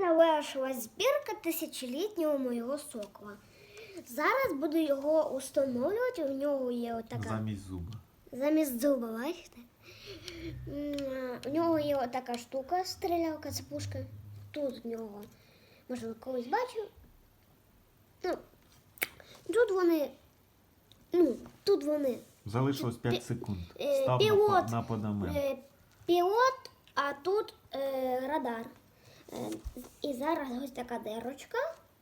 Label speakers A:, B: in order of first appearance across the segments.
A: завершилась збірка тисячолітнього моєго сокола. Зараз буду його установлювати. У нього є отака
B: Замість зуба.
A: замість зуба, бачите? У нього є отака штука, стрілялка, це пушка. Тут в нього, можливо, колись бачив. Ну, тут вони. Ну, тут вони.
B: Залишилось 5 секунд.
A: е,
B: Став
A: пілот.
B: на подамент.
A: Е, пілот, а тут е, радар. Е, і зараз ось така дирочка.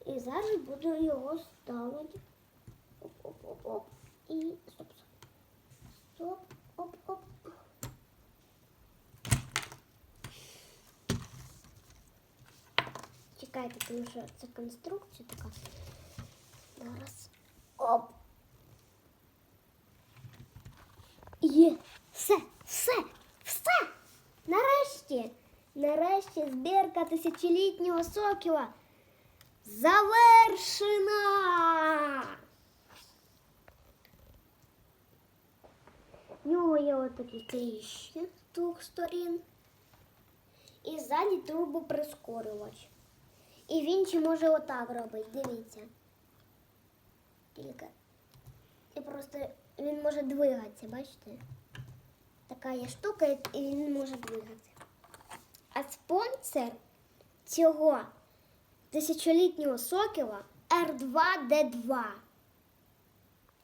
A: І зараз буду його ставити. Оп-оп-оп-оп. І стоп. Стоп. Оп-оп. Чекайте, тому що це конструкція така. Зараз. Оп. Є. Все, все, все. Нарешті. Нарешті збірка тисячолітнього сокіла завершена. В нього є отакі тріщини з двох сторін. І ззаді турбоприскорювач. І він ще може отак робити, дивіться. Тільки. І просто він може двигатися, бачите? Така є штука, і він може двигатися. А спонсор цього тисячолітнього сокіла R2D2.